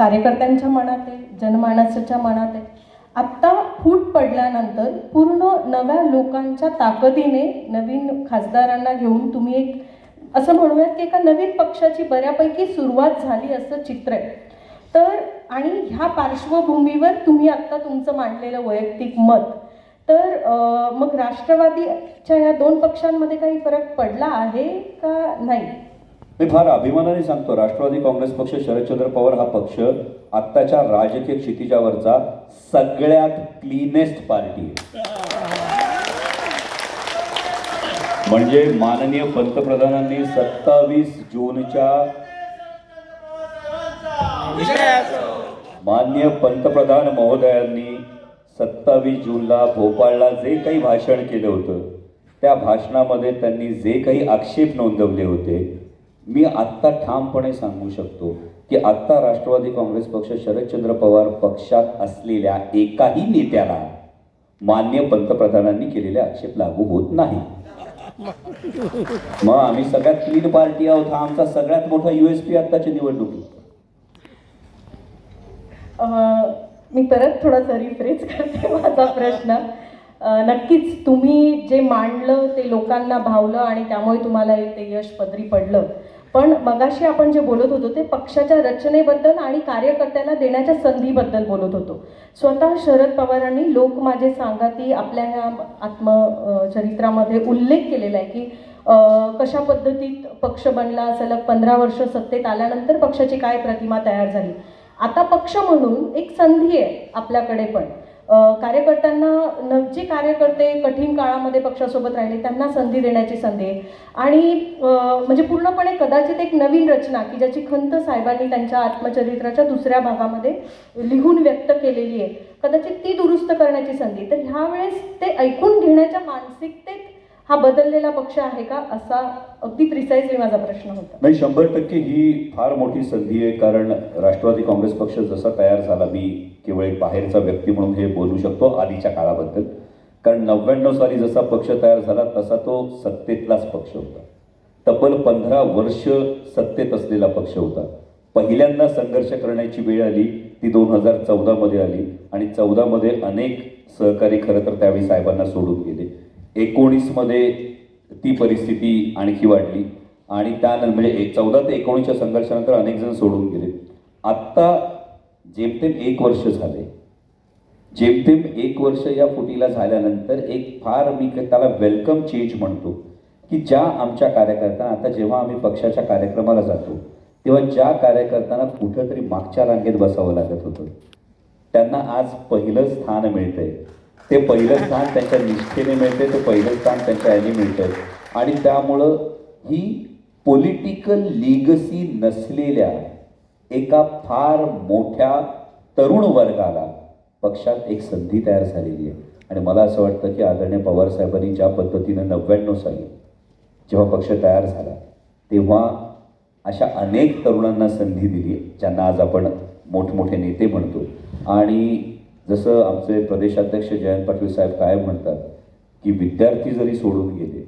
कार्यकर्त्यांच्या मनात आहे जनमानसाच्या मनात आहे. आत्ता फूट पडल्यानंतर पूर्ण नव्या लोकांच्या ताकदीने नवीन खासदारांना घेऊन तुम्ही एक असं म्हणूयात की एका नवीन पक्षाची बऱ्यापैकी सुरुवात झाली असं चित्र आहे. तर आणि ह्या पार्श्वभूमीवर तुम्ही आत्ता तुमचं मांडलेलं वैयक्तिक मत. तर मग राष्ट्रवादीच्या या दोन पक्षांमध्ये काही फरक पडला आहे का नाही? मी फार अभिमानाने सांगतो राष्ट्रवादी काँग्रेस पक्ष शरदचंद्र पवार हा पक्ष आत्ताच्या राजकीय क्षितिजावरचा सगळ्यात क्लीनेस्ट पार्टी आहे. म्हणजे माननीय पंतप्रधानांनी सत्तावीस जूनच्या माननीय पंतप्रधान महोदयांनी सत्तावीस जूनला भोपाळला जे काही भाषण केलं होतं त्या भाषणामध्ये त्यांनी जे काही आक्षेप नोंदवले होते मी आत्ता ठामपणे सांगू शकतो की आत्ता राष्ट्रवादी काँग्रेस पक्ष शरदचंद्र पवार पक्षात असलेल्या एकाही नेत्याला मान्य पंतप्रधानांनी केलेले आक्षेप लागू होत नाही. मग आम्ही सगळ्यात क्लीन पार्टी आहोत. हा आमचा सगळ्यात मोठा युएसपी आत्ताच्या निवडणुकीत. मी परत थोडासा रिफ्रेश करते माझा प्रश्न. नक्कीच तुम्ही जे मांडलं ते लोकांना भावलं आणि त्यामुळे तुम्हाला ते यश पदरी पडलं. पण मगाशी आपण जे बोलत होतो ते पक्षाच्या रचनेबद्दल आणि कार्यकर्त्याला देण्याच्या संधीबद्दल बोलत होतो. स्वतः शरद पवारांनी लोक माझे सांगाती आपल्या ह्या आत्मचरित्रामध्ये उल्लेख केलेला आहे की कशा पद्धतीत पक्ष बनला सलग पंधरा वर्ष सत्तेत आल्यानंतर पक्षाची काय प्रतिमा तयार झाली. आता पक्ष म्हणून एक संधी आहे आपल्याकडे पण. कार्यकर्त्यांना न जे कार्यकर्ते कठीण काळामध्ये पक्षासोबत राहिले त्यांना संधी देण्याची संधी. आहे आणि म्हणजे पूर्णपणे कदाचित एक नवीन रचना की ज्याची खंत साहेबांनी त्यांच्या आत्मचरित्राच्या दुसऱ्या भागामध्ये लिहून व्यक्त केलेली आहे. कदाचित ती दुरुस्त करण्याची संधी. तर ह्यावेळेस ते ऐकून घेण्याच्या मानसिकतेत हा बदललेला पक्ष आहे का? असा अगदी प्रिसाइजली माझा प्रश्न होता. नाही शंभर टक्के ही फार मोठी संधी आहे कारण राष्ट्रवादी काँग्रेस पक्ष जसा तयार झाला मी केवळ एक बाहेरचा व्यक्ती म्हणून हे बोलू शकतो आधीच्या काळाबद्दल. कारण नव्याण्णव साली जसा पक्ष तयार झाला तसा तो सत्तेतलाच पक्ष होता. तब्बल पंधरा वर्ष सत्तेत असलेला पक्ष होता. पहिल्यांदा संघर्ष करण्याची वेळ आली ती दोन हजार चौदामध्ये आली. आणि चौदामध्ये अनेक सहकारी खरं तर त्यावेळी साहेबांना सोडून गेले. एकोणीसमध्ये ती परिस्थिती आणखी वाढली. आणि त्यानंतर म्हणजे एक चौदा ते एकोणीसच्या संघर्षानंतर अनेक जण सोडून गेले. आत्ता जेमतेम एक वर्ष झाले. जेमतेम एक वर्ष या फुटीला झाल्यानंतर एक फार मी त्याला वेलकम चेंज म्हणतो. की ज्या आमच्या कार्यकर्त्यांना आता जेव्हा आम्ही पक्षाच्या कार्यक्रमाला जातो तेव्हा ज्या कार्यकर्त्यांना कुठंतरी मागच्या रांगेत बसावं लागत होतं त्यांना आज पहिलं स्थान मिळतंय. ते पहिलं स्थान त्यांच्या निष्ठेने मिळते ते पहिलं स्थान त्यांच्या याने मिळतं. आणि त्यामुळं ही पॉलिटिकल लिगसी नसलेल्या एका फार मोठ्या तरुण वर्गाला पक्षात एक संधी तयार झालेली आहे. आणि मला असं वाटतं की आदरणीय पवार साहेबांनी ज्या पद्धतीनं नव्याण्णव साली जेव्हा पक्ष तयार झाला तेव्हा अशा अनेक तरुणांना संधी दिली ज्यांना आज आपण मोठमोठे नेते म्हणतो. आणि जसं आमचे प्रदेशाध्यक्ष जयंत पाटील साहेब काय म्हणतात की विद्यार्थी जरी सोडून गेले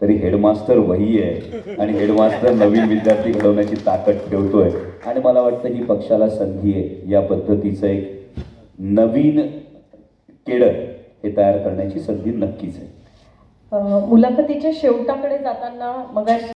तरी हेडमास्टर वही आहे आणि हेडमास्टर नवीन विद्यार्थी घडवण्याची ताकद ठेवतोय. आणि मला वाटतं ही पक्षाला संधी आहे. या पद्धतीचं एक नवीन केडर हे तयार करण्याची संधी नक्कीच आहे. मुलाखतीच्या शेवटाकडे जाताना मग